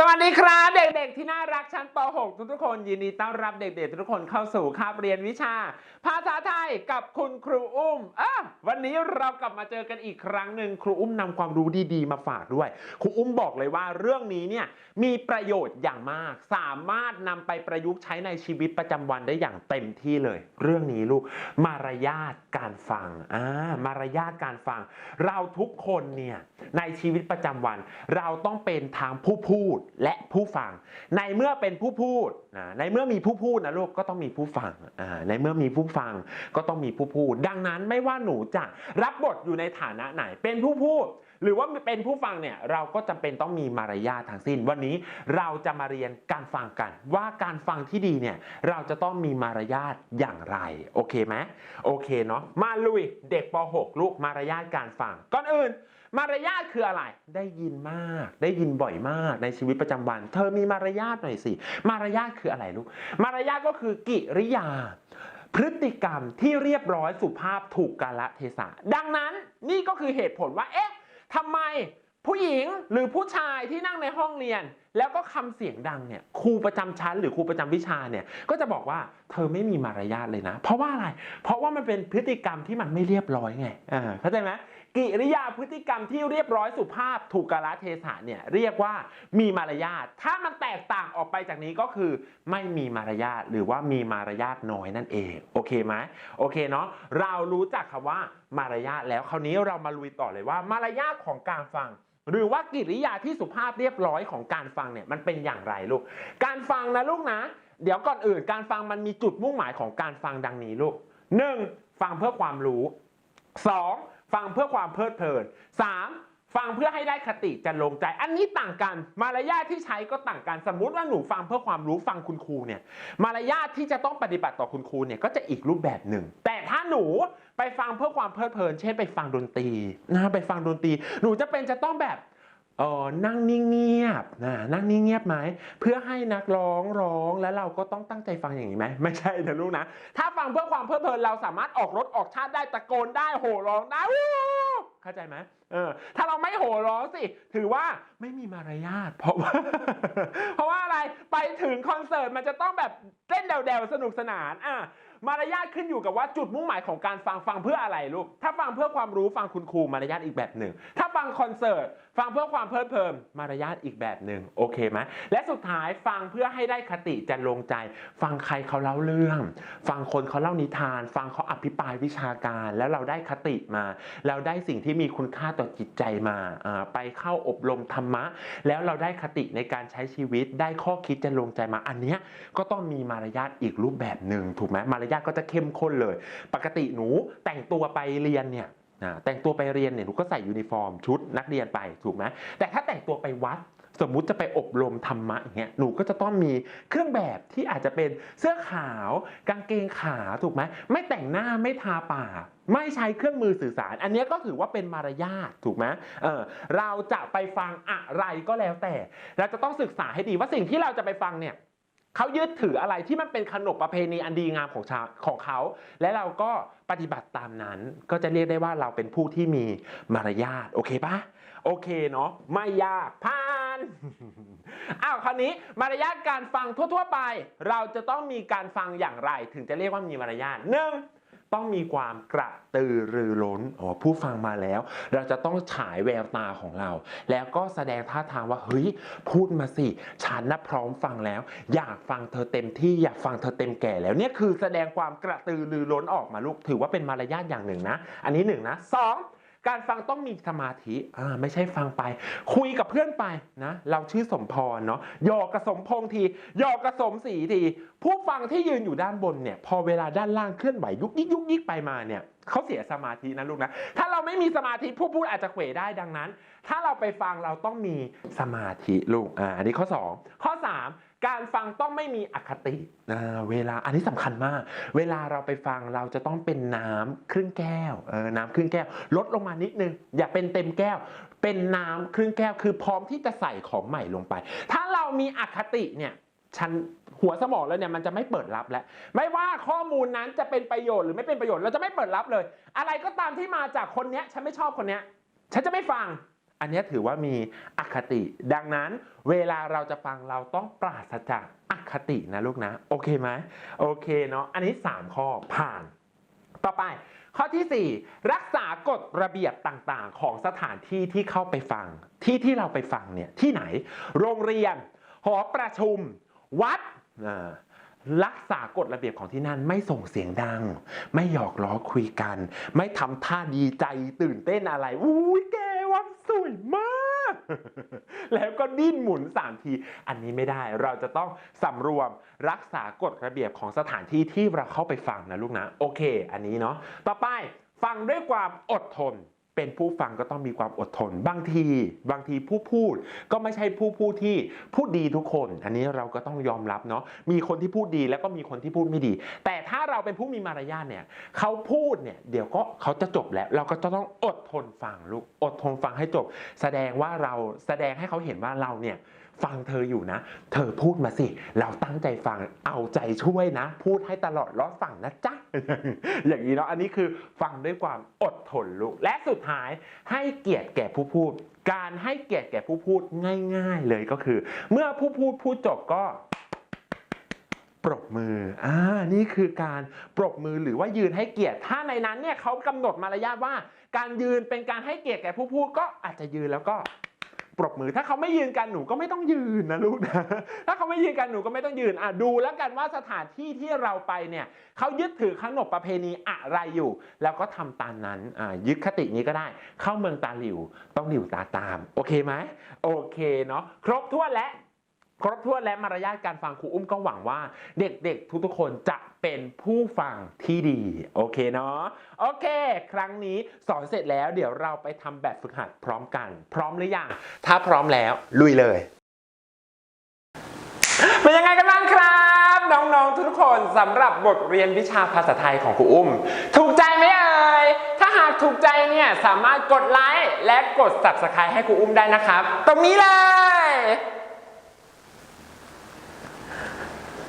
สวัสดีครับ เด็กๆ ที่น่ารักชั้นป .6 ทุกๆคนยินดีต้อนรับเด็กๆ ทุกคนเข้าสู่คาบเรียนวิชา ภาษาไทยกับคุณครูอุ้มอะวันนี้เรากลับมาเจอกันอีกครั้งหนึ่งครูอุ้มนำความรู้ดีๆ มาฝากด้วย ครูอุ้มบอกเลยว่าเรื่องนี้เนี่ยมีประโยชน์อย่างมาก สามารถนำไปประยุกต์ใช้ในชีวิตประจำวันได้อย่างเต็มที่เลย เรื่องนี้ลูกมารยาทการฟังอ่ามารยาทการฟัง เราทุกคนเนี่ยในชีวิตประจำวัน เราต้องเป็นทางผู้พูดและผู้ฟัง ในเมื่อเป็นผู้พูดนะในเมื่อมีผู้พูดนะลูกก็ต้องมีผู้ฟังอ่าในเมื่อมีผู้ฟังก็ต้องมีผู้พูด ดังนั้นไม่ว่าหนูจะรับบทอยู่ในฐานะไหน เป็นผู้พูด หรือว่าเป็นผู้ฟังเนี่ยเราก็จำเป็นต้องมีมารยาททั้งสิ้น วันนี้เราจะมาเรียนการฟังกัน ว่าการฟังที่ดีเนี่ยเราจะต้องมีมารยาทอย่างไรโอเคไหมโอเคเนาะมาลุยเด็กป .6 ลูกมารยาทการฟังก่อนอื่น มารยาทคืออะไร ได้ยินมาก ได้ยินบ่อยมากในชีวิตประจำวัน เธอมีมารยาทหน่อยสิ มารยาทคืออะไรลูก มารยาทก็คือกิริยา พฤติกรรมที่เรียบร้อยสุภาพถูกกาลเทศะ ดังนั้นนี่ก็คือเหตุผลว่า เอ๊ะทำไมผู้หญิงหรือผู้ชายที่นั่งในห้องเรียน แล้วก็คำเสียงดังเนี่ยครูประจำชั้น หรือครูประจำวิชาเนี่ยก็จะบอกว่าเธอไม่มีมารยาทเลยนะ เพราะว่าอะไร เพราะว่ามันเป็นพฤติกรรมที่มันไม่เรียบร้อยไงอ่าเข้าใจไหม กิริยาพฤติกรรมที่เรียบร้อยสุภาพถูกกาลเทศะเนี่ยเรียกว่ามีมารยาท ถ้ามันแตกต่างออกไปจากนี้ก็คือไม่มีมารยาทหรือว่ามีมารยาทน้อยนั่นเอง โอเคไหมโอเคเนาะเรารู้จักคำว่ามารยาทแล้วคราวนี้เรามาลุยต่อเลยว่ามารยาทของการฟังหรือว่ากิริยาที่สุภาพเรียบร้อยของการฟังเนี่ยมันเป็นอย่างไรลูก การฟังนะลูกนะ เดี๋ยวก่อนอื่นการฟังมันมีจุดมุ่งหมายของการฟังดังนี้ลูก 1. ฟังเพื่อความรู้ 2. ฟังเพื่อความเพลิดเพลิน 3. ฟังเพื่อให้ได้คติจะลงใจ อันนี้ต่างกัน มารยาทที่ใช้ก็ต่างกัน สมมุติว่าหนูฟังเพื่อความรู้ฟังคุณครูเนี่ย มารยาทที่จะต้องปฏิบัติต่อคุณครูเนี่ยก็จะอีกรูปแบบหนึ่ง แต่ถ้าหนูไปฟังเพื่อความเพลิดเพลิน เช่นไปฟังดนตรีนะไปฟังดนตรี หนูจะเป็นจะต้องแบบ เออนั่งนิ่งเงียบนะนั่งนิ่งเงียบไหมเพื่อให้นักร้องร้องแล้วเราก็ต้องตั้งใจฟังอย่างนี้ไหมไม่ใช่นะลูกนะ ถ้าฟังเพื่อความเพลิดเพลินเราสามารถออกรถออกชาติได้ตะโกนได้โห่ร้องได้เข้าใจไหมเออถ้าเราไม่โห่ร้องสิ ถือว่าไม่มีมารยาทเพราะว่า เพราะว่าอะไรไปถึงคอนเสิร์ตมันจะต้องแบบเต้นเดวๆสนุกสนานอะ มารยาทขึ้นอยู่กับว่าจุดมุ่งหมายของการฟังฟังเพื่ออะไรลูก ถ้าฟังเพื่อความรู้ฟังคุณครูมารยาทอีกแบบหนึ่ง ถ้าฟังคอนเสิร์ตฟังเพื่อความเพลิดเพลินมารยาทอีกแบบหนึ่งโอเคไหมและสุดท้ายฟังเพื่อให้ได้คติจะลงใจ ฟังใครเขาเล่าเรื่อง ฟังคนเขาเล่านิทาน ฟังเขาอภิปรายวิชาการ แล้วเราได้คติมาแล้วได้สิ่งที่มีคุณค่าต่อจิตใจมาอ่าไปเข้าอบรมธรรมะ แล้วเราได้คติในการใช้ชีวิตได้ข้อคิดจะลงใจมาอันเนี้ยก็ต้องมีมารยาทอีกรูปแบบหนึ่งถูกไหมมารยาทก็จะเข้มข้นเลย ปกติหนูแต่งตัวไปเรียนเนี่ยนะแต่งตัวไปเรียนเนี่ยหนูก็ใส่ยูนิฟอร์มชุดนักเรียนไปถูกไหมแต่ถ้าแต่งตัวไปวัดสมมุติจะไปอบรมธรรมะอย่างเงี้ยหนูก็จะต้องมีเครื่องแบบที่อาจจะเป็นเสื้อขาว กางเกงขาถูกไหมไม่แต่งหน้าไม่ทาปากไม่ใช้เครื่องมือสื่อสาร อันนี้ก็ถือว่าเป็นมารยาทถูกไหมเออเราจะไปฟังอะไรก็แล้วแต่ เราจะต้องศึกษาให้ดีว่าสิ่งที่เราจะไปฟังเนี่ย เขายึดถืออะไรที่มันเป็นขนบประเพณีอันดีงามของชาวของเขา และเราก็ปฏิบัติตามนั้นก็จะเรียกได้ว่าเราเป็นผู้ที่มีมารยาทโอเคปะโอเคเนาะไม่ยากผ่านอ้าวคราวนี้มารยาทการฟังทั่ว ๆ ไป เราจะต้องมีการฟังอย่างไร ถึงจะเรียกว่ามีมารยาทหนึ่ง ต้องมีความกระตือรือร้นอ๋อผู้ฟังมาแล้ว เราจะต้องฉายแววตาของเรา แล้วก็แสดงท่าทางว่าเฮ้ยพูดมาสิฉันนะพร้อมฟังแล้ว อยากฟังเธอเต็มที่อยากฟังเธอเต็มแก่แล้วเนี่ยคือแสดงความกระตือรือร้นออกมาลูกถือว่าเป็นมารยาทอย่างหนึ่งนะ อันนี้หนึ่งนะสอง การฟังต้องมีสมาธิอ่าไม่ใช่ฟังไป คุยกับเพื่อนไปนะ เราชื่อสมพรเนาะหยอกกับสมพงทีหยอกกับสมศรีที ผู้ฟังที่ยืนอยู่ด้านบนเนี่ย พอเวลาด้านล่างเคลื่อนไหวยุกยิกยุกยิกไปมาเนี่ยเขาเสียสมาธินะลูกนะ ถ้าเราไม่มีสมาธิผู้พูดอาจจะเขวได้ดังนั้น ถ้าเราไปฟังเราต้องมีสมาธิลูกอ่าอันนี้ข้อ 2 ข้อ 3 การฟังต้องไม่มีอคติเวลาอันนี้สำคัญมาก เวลาเราไปฟังเราจะต้องเป็นน้ำครึ่งแก้วน้ำครึ่งแก้ว ลดลงมานิดนึง อย่าเป็นเต็มแก้ว เป็นน้ำครึ่งแก้ว คือพร้อมที่จะใส่ของใหม่ลงไป ถ้าเรามีอคติเนี่ยฉันหัวสมองแล้วเนี่ยมันจะไม่เปิดรับแล้ว ไม่ว่าข้อมูลนั้นจะเป็นประโยชน์หรือไม่เป็นประโยชน์เราจะไม่เปิดรับเลย อะไรก็ตามที่มาจากคนเนี้ยฉันไม่ชอบคนเนี้ยฉันจะไม่ฟัง อันนี้ถือว่ามีอคติ ดังนั้นเวลาเราจะฟังเราต้องปราศจากอคตินะลูกนะ โอเคไหมโอเคเนาะอันนี้ 3 ข้อผ่าน ต่อไป ข้อทีสี่ 4 รักษากฎระเบียบต่างๆ ของสถานที่ที่เข้าไปฟัง ที่ที่เราไปฟังเนี่ยที่ไหน โรงเรียน หอประชุม วัดรักษากฎระเบียบของที่นั่นไม่ส่งเสียงดัง ไม่หยอกล้อคุยกัน ไม่ทำท่าดีใจตื่นเต้นอะไรอุ้ยแก สวยมาก แล้วก็ดิ้นหมุนสามที อันนี้ไม่ได้เราจะต้องสำรวมรักษากฎระเบียบของสถานที่ที่เราเข้าไปฟังนะลูกนะ โอเค อันนี้เนาะต่อไปฟังด้วยความอดทน เป็นผู้ฟังก็ต้องมีความอดทน บางทีบางทีผู้พูดก็ไม่ใช่ผู้พูดที่พูดดีทุกคน อันนี้เราก็ต้องยอมรับเนาะมีคนที่พูดดีแล้วก็มีคนที่พูดไม่ดี แต่ถ้าเราเป็นผู้มีมารยาทเนี่ยเขาพูดเนี่ยเดี๋ยวก็เขาจะจบแล้ว เราก็จะต้องอดทนฟังลูกอดทนฟังให้จบ แสดงว่าเราแสดงให้เขาเห็นว่าเราเนี่ย ฟังเธออยู่นะ เธอพูดมาสิ เราตั้งใจฟังเอาใจช่วยนะ พูดให้ตลอดรอดฟังนะจ๊ะ อย่างนี้เนาะอันนี้คือฟังด้วยความอดทนลูก และสุดท้ายให้เกียรติแก่ผู้พูด การให้เกียรติแก่ผู้พูดง่าย ๆ เลยก็คือ เมื่อผู้พูดพูดจบก็ปรบมือ อ่า นี่คือการปรบมือหรือว่ายืนให้เกียรติ ถ้าในนั้นเนี่ยเขากำหนดมารยาทว่า การยืนเป็นการให้เกียรติแก่ผู้พูดก็อาจจะยืนแล้วก็ ปรบมือ ถ้าเขาไม่ยืนกันหนูก็ไม่ต้องยืนนะลูกนะถ้าเขาไม่ยืนกันหนูก็ไม่ต้องยืนอะดูแล้วกันว่าสถานที่ที่เราไปเนี่ยเขายึดถือขนบประเพณีอะไรอยู่ แล้วก็ทำตามนั้นอ่ายึดคตินี้ก็ได้ เข้าเมืองตาหลิวต้องหลิวตาตาม โอเคไหมโอเคเนาะครบถ้วนแล้วครบถ้วนและมารยาทการฟังครูอุ้มก็หวังว่าเด็กๆทุกๆคนจะ เป็นผู้ฟังที่ดี โอเคเนาะโอเค ครั้งนี้สอนเสร็จแล้วเดี๋ยวเราไปทำแบบฝึกหัดพร้อมกัน พร้อมหรือยังถ้าพร้อมแล้วลุยเลยเป็นยังไงกันบ้างครับ น้องๆทุกคนสำหรับบทเรียนวิชาภาษาไทยของครูอุ้ม ถูกใจไหมเอ่ยถ้าหากถูกใจเนี่ยสามารถกดไลค์และกด subscribe ให้ครูอุ้มได้นะครับ ตรงนี้เลย